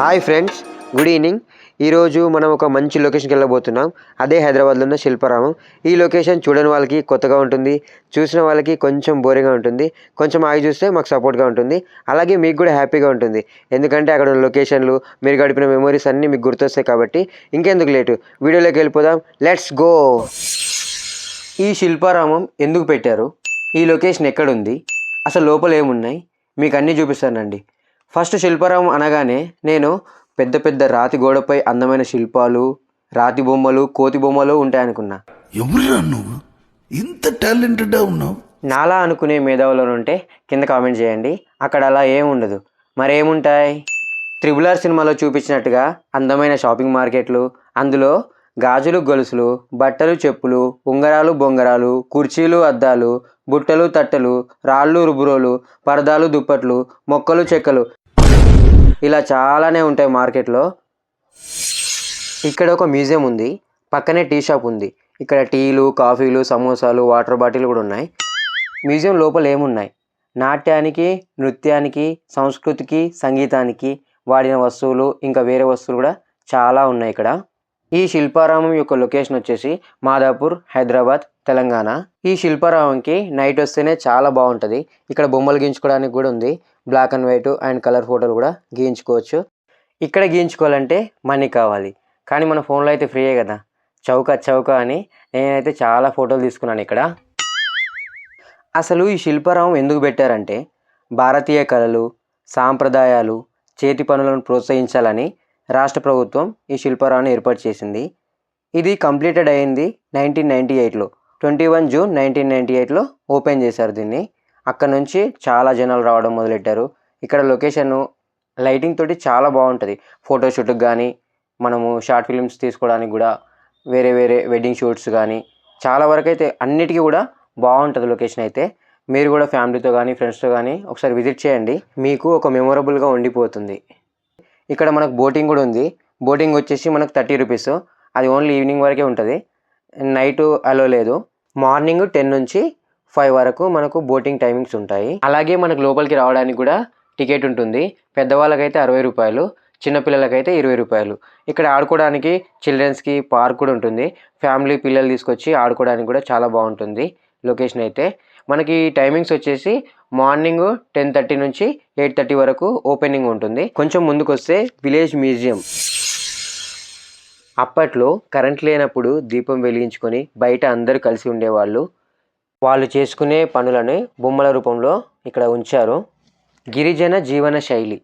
Hi friends good evening. ఈరోజు మనం ఒక మంచి లొకేషన్కి వెళ్ళబోతున్నాం. అదే హైదరాబాద్లో ఉన్న శిల్పారామం. ఈ లొకేషన్ చూడని వాళ్ళకి కొత్తగా ఉంటుంది. చూసిన వాళ్ళకి కొంచెం బోరింగ్గా ఉంటుంది. కొంచెం ఆగి చూస్తే మాకు సపోర్ట్గా ఉంటుంది. అలాగే మీకు కూడా హ్యాపీగా ఉంటుంది. ఎందుకంటే అక్కడ ఉన్న లొకేషన్లు మీరు గడిపిన మెమరీస్ అన్నీ మీకు గుర్తొస్తాయి కాబట్టి ఇంకెందుకు లేటు. వీడియోలోకి వెళ్ళిపోదాం. Let's go! ఈ శిల్పారామం ఎందుకు పెట్టారు? ఈ లొకేషన్ ఎక్కడుంది? అసలు లోపల ఏమున్నాయి? మీకు అన్నీ చూపిస్తానండి. ఫస్ట్ శిల్పారామం అనగానే నేను పెద్ద పెద్ద రాతి గోడపై అందమైన శిల్పాలు రాతి బొమ్మలు కోతి బొమ్మలు ఉంటాయనుకున్నా. ఎవరురా నువ్వు? ఇంత టాలెంటెడ్గా ఉన్నావు. నాలా అనుకునే మేధావులు ఉంటే కింద కామెంట్ చేయండి. అక్కడ అలా ఏం ఉండదు. మరేముంటాయి? త్రిబుల్ ఆర్ సినిమాలో చూపించినట్టుగా అందమైన షాపింగ్ మార్కెట్లు అందులో గాజులు గొలుసులు బట్టలు చెప్పులు ఉంగరాలు బొంగరాలు కుర్చీలు అద్దాలు బుట్టలు తట్టలు రాళ్ళు రుబురోలు పరదాలు దుప్పట్లు మొక్కలు చెక్కలు ఇలా చాలానే ఉంటాయి మార్కెట్లో. ఇక్కడ ఒక మ్యూజియం ఉంది. పక్కనే టీ షాప్ ఉంది. ఇక్కడ టీలు కాఫీలు సమోసాలు వాటర్ బాటిల్ కూడా ఉన్నాయి. మ్యూజియం లోపల ఏమున్నాయి? నాట్యానికి నృత్యానికి సంస్కృతికి సంగీతానికి వాడిన వస్తువులు ఇంకా వేరే వస్తువులు కూడా చాలా ఉన్నాయి ఇక్కడ. ఈ శిల్పారామం యొక్క లొకేషన్ వచ్చేసి మాదాపూర్ హైదరాబాద్ తెలంగాణ. ఈ శిల్పారామంకి నైట్ వస్తేనే చాలా బాగుంటుంది. ఇక్కడ బొమ్మలు గీయించుకోవడానికి కూడా ఉంది. Black and white and colour ఫోటోలు కూడా గీయించుకోవచ్చు. ఇక్కడ గీయించుకోవాలంటే మనీ కావాలి. కానీ మన ఫోన్లో అయితే ఫ్రీయే కదా. చౌక చౌక అని నేనైతే చాలా ఫోటోలు తీసుకున్నాను ఇక్కడ. అసలు ఈ శిల్పారామం ఎందుకు పెట్టారంటే భారతీయ కళలు సాంప్రదాయాలు చేతి పనులను ప్రోత్సహించాలని రాష్ట్ర ప్రభుత్వం ఈ శిల్పారామాన్ని ఏర్పాటు చేసింది. ఇది కంప్లీటెడ్ అయింది నైన్టీన్ నైంటీ ఎయిట్లో twenty one June nineteen ninety ఎయిట్లో ఓపెన్ చేశారు దీన్ని. అక్కడ నుంచి చాలా జనాలు రావడం మొదలెట్టారు. ఇక్కడ లొకేషన్ లైటింగ్ తోటి చాలా బాగుంటుంది. ఫోటోషూట్కి కానీ మనము షార్ట్ ఫిల్మ్స్ తీసుకోవడానికి కూడా వేరే వేరే వెడ్డింగ్ షూట్స్ కానీ చాలా వరకు అయితే అన్నిటికీ కూడా బాగుంటుంది లొకేషన్ అయితే. మీరు కూడా ఫ్యామిలీతో కానీ ఫ్రెండ్స్తో కానీ ఒకసారి విజిట్ చేయండి. మీకు ఒక మెమొరబుల్గా ఉండిపోతుంది. ఇక్కడ మనకు బోటింగ్ కూడా ఉంది. బోటింగ్ వచ్చేసి మనకు థర్టీ రూపీస్. అది ఓన్లీ ఈవినింగ్ వరకే ఉంటుంది. నైట్ అలో లేదు. మార్నింగ్ టెన్ నుంచి ఫైవ్ వరకు మనకు బోటింగ్ టైమింగ్స్ ఉంటాయి. అలాగే మనకు లోపలికి రావడానికి కూడా టికెట్ ఉంటుంది. పెద్దవాళ్ళకైతే అరవై రూపాయలు చిన్నపిల్లలకైతే ఇరవై రూపాయలు. ఇక్కడ ఆడుకోవడానికి చిల్డ్రన్స్కి పార్క్ కూడా ఉంటుంది. ఫ్యామిలీ పిల్లలు తీసుకొచ్చి ఆడుకోవడానికి కూడా చాలా బాగుంటుంది లొకేషన్ అయితే. మనకి టైమింగ్స్ వచ్చేసి మార్నింగ్ టెన్ థర్టీ నుంచి ఎయిట్ థర్టీ వరకు ఓపెనింగ్ ఉంటుంది. కొంచెం ముందుకు వస్తే విలేజ్ మ్యూజియం. అప్పట్లో కరెంట్ లేనప్పుడు దీపం వెలిగించుకొని బయట అందరూ కలిసి ఉండేవాళ్ళు. వాళ్ళు చేసుకునే పనులని బొమ్మల రూపంలో ఇక్కడ ఉంచారు. గిరిజన జీవన శైలి.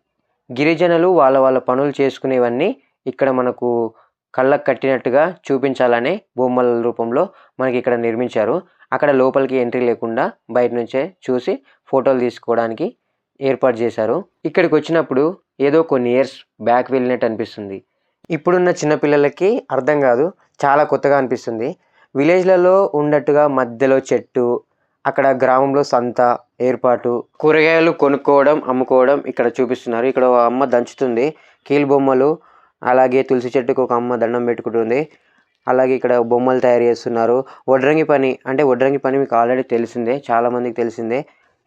గిరిజనులు వాళ్ళ వాళ్ళ పనులు చేసుకునేవన్నీ ఇక్కడ మనకు కళ్ళకు కట్టినట్టుగా చూపించాలనే బొమ్మల రూపంలో మనకి ఇక్కడ నిర్మించారు. అక్కడ లోపలికి ఎంట్రీ లేకుండా బయట నుంచే చూసి ఫోటోలు తీసుకోవడానికి ఏర్పాటు చేశారు. ఇక్కడికి వచ్చినప్పుడు ఏదో కొన్ని ఇయర్స్ బ్యాక్ వెళ్ళినట్టు అనిపిస్తుంది. ఇప్పుడున్న చిన్నపిల్లలకి అర్థం కాదు. చాలా కొత్తగా అనిపిస్తుంది. విలేజ్లలో ఉన్నట్టుగా మధ్యలో చెట్టు అక్కడ గ్రామంలో సంత ఏర్పాటు కూరగాయలు కొనుక్కోవడం అమ్ముకోవడం ఇక్కడ చూపిస్తున్నారు. ఇక్కడ ఒక అమ్మ దంచుతుంది. కీలు బొమ్మలు అలాగే తులసి చెట్టుకు ఒక అమ్మ దండం పెట్టుకుంటుంది. అలాగే ఇక్కడ బొమ్మలు తయారు చేస్తున్నారు. వడ్రంగి పని అంటే వడ్రంగి పని మీకు ఆల్రెడీ తెలిసిందే చాలామందికి తెలిసిందే.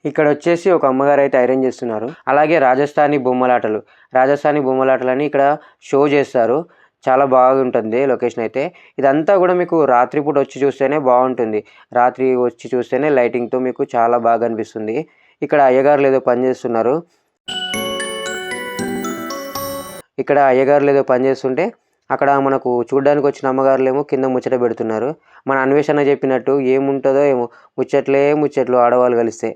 ఇక్కడ వచ్చేసి ఒక అమ్మగారు అయితే ఐరన్ చేస్తున్నారు. అలాగే రాజస్థానీ బొమ్మలాటలు. రాజస్థానీ బొమ్మలాటలని ఇక్కడ షో చేస్తారు. చాలా బాగుంటుంది లొకేషన్ అయితే. ఇదంతా కూడా మీకు రాత్రిపూట వచ్చి చూస్తేనే బాగుంటుంది. రాత్రి వచ్చి చూస్తేనే లైటింగ్తో మీకు చాలా బాగా అనిపిస్తుంది. ఇక్కడ అయ్యగారులు ఏదో పనిచేస్తున్నారు ఇక్కడ అయ్యగారులు ఏదో పనిచేస్తుంటే అక్కడ మనకు చూడడానికి వచ్చిన అమ్మగారులేమో కింద ముచ్చట పెడుతున్నారు. మన అన్వేషణ చెప్పినట్టు ఏముంటుందో ఏమో ముచ్చట్లే ముచ్చట్లు ఆడవాళ్ళు కలిస్తే.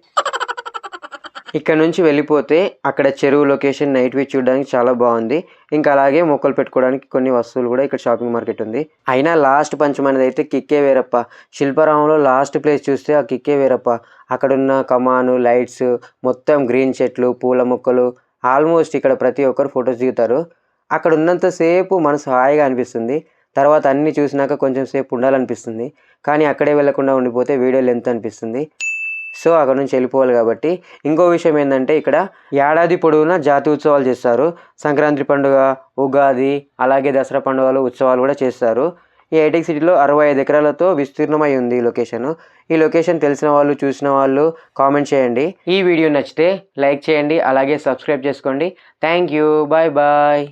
ఇక్కడ నుంచి వెళ్ళిపోతే అక్కడ చెరువు లొకేషన్ నైట్ వ్యూ చూడడానికి చాలా బాగుంది. ఇంకా అలాగే మొక్కలు పెట్టుకోవడానికి కొన్ని వస్తువులు కూడా ఇక్కడ షాపింగ్ మార్కెట్ ఉంది. అయినా లాస్ట్ పంచం అనేది అయితే కిక్కే వేరప్ప. శిల్పారామంలో లాస్ట్ ప్లేస్ చూస్తే ఆ కిక్కే వేరప్ప. అక్కడున్న కమాను లైట్స్ మొత్తం గ్రీన్ చెట్లు పూల మొక్కలు ఆల్మోస్ట్ ఇక్కడ ప్రతి ఒక్కరు ఫొటోస్ దిగుతారు. అక్కడ ఉన్నంతసేపు మనసు హాయిగా అనిపిస్తుంది. తర్వాత అన్నీ చూసినాక కొంచెం సేపు ఉండాలనిపిస్తుంది. కానీ అక్కడే వెళ్ళకుండా ఉండిపోతే వీడియో లెంత్ అనిపిస్తుంది. సో అక్కడ నుంచి వెళ్ళిపోవాలి కాబట్టి ఇంకో విషయం ఏంటంటే ఇక్కడ ఏడాది పొడవునా జాతి ఉత్సవాలు చేస్తారు. సంక్రాంతి పండుగ ఉగాది అలాగే దసరా పండుగలు ఉత్సవాలు కూడా చేస్తారు. ఈ ఐటెక్ సిటీలో అరవై ఐదు ఎకరాలతో విస్తీర్ణమై ఉంది ఈ లొకేషన్. ఈ లొకేషన్ తెలిసిన వాళ్ళు చూసిన వాళ్ళు కామెంట్ చేయండి. ఈ వీడియో నచ్చితే లైక్ చేయండి అలాగే సబ్స్క్రైబ్ చేసుకోండి. Thank you. Bye bye.